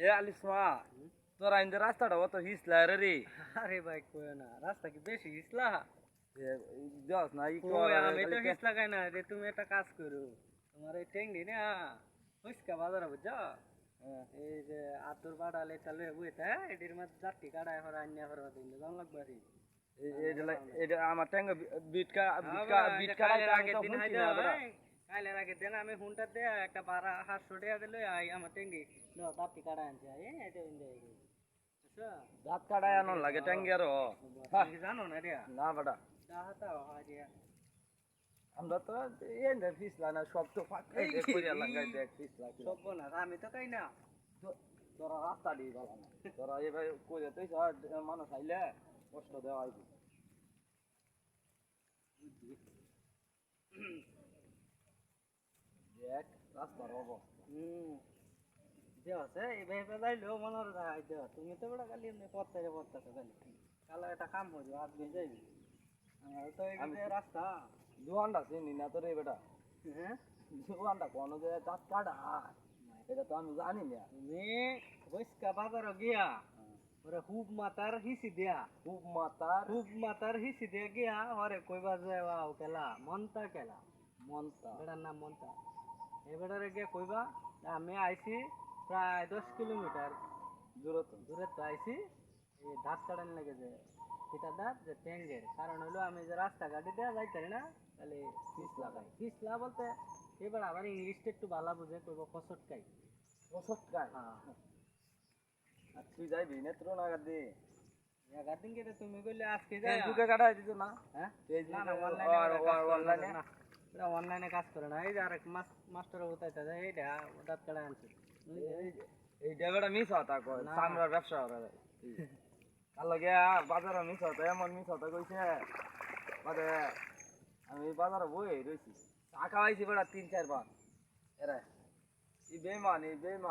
এ আলিসমা তোর আইন রাস্তাটা অত হিসলা রে রে আরে ভাই কই না রাস্তা কি বেশি হিসলা দেওয়াস না ই কই আমি তো হিস লাগাই না রে তুমি একটা কাজ করো তোমার এই টেংডি না হুইসকা বাজারে বুঝছো এই যে আতুর বাড়ালে তাহলে বুঝতে এটির মধ্যে যাত্রী কাটায় হরা আন্যা হরা দিন জান লাগবে রে এটা আমার ট্যাঙ্গ বিটকা বিটকা আবার বিটকা কাইলের আগের দিন শুনছি হাইদা না বেটা। হয়, কাইলের আগের দিন আমি হুন্টা দে একটা বারা হাতশো টাকা দিলে আই আমার টেঙ্গি দাঁতি কাটা আনছে আই এটা ইন্দে আচ্ছা দাঁত কাটায় আনো লাগে ট্যাঙ্গের তুমি জানো না রে না বেটা দাহাতা হয় রে আমরা তো এই না ফিসলা না সব তো ফাঁকাই দেখ করিয়া লাগাই দেখ ফিসলা কি। সব না আমি তো কাই না তো- তোরা রাস্তা দিয়ে ভালো না তোরা এভাবে করে তুই সব মানুষ আইলে কষ্ট দেওয়া হইবে দেখ রাস্তার অবস্থা হুম দেওয়া আছে এইভাবে যাইলেও মনের যায় দেওয়া তুমি তো বড় খালি এমনি পড়তে পড়তেছো খালি কালো একটা কাম যাবে। আজ বেয়ে যাইবি আমার তো এখানে রাস্তা দোকানটা চিনি না তোর বেটা হ্যাঁ কোনো যে দাঁত কাটা এটা তো আমি জানি না? তুমি বৈশকা বাজারে গিয়া। ওরে হুব মাতার হিসি দিয়া। খুব মাতার হুব মাতার হিসি দিয়া গিয়া। ওরে কইবা যায় ওয়াও কেলা মন্তা কেলা। মনতা। বেটার নাম মন্তা। এই বেটারে গিয়া কইবা আমি আইছি প্রায় দশ কিলোমিটার দূরত্ব দূরে তো আইছি এই দাঁত কাটান লাগে যে সেটা দাঁত যে ট্যাঙ্গের। কারণ হলো আমি যে রাস্তা গাড়ি দেওয়া যাইতে না তাহলে ফিস লাগাই। ফিস লা বলতে এবার আবার ইংলিশটা একটু ভালো বুঝে কইব কসট কাই ওষুধ খায় হ্যাঁ। আর তুই যাইবি নেত্র নাগাদ দি এগার দিন তুমি কইলে আজকে যাই কাটাই দিত না? হ্যাঁ? না না অনলাইনে অনলাইনে এটা অনলাইনে কাজ করে না। এই যে আরেক মাস্টার উঠাইতে যায় এইটা দাঁত কাটা আনছে। এই ডেবেটা মিস হতা কয় চামড়ার ব্যবসা করে কাল লগে বাজারে মিস হতা এমন মিস হতা কইছে বাদে আমি বাজারে বই রইছি। টাকা পাইছি বেড়া তিন চার বার। এরা এই বেমান এই বেমান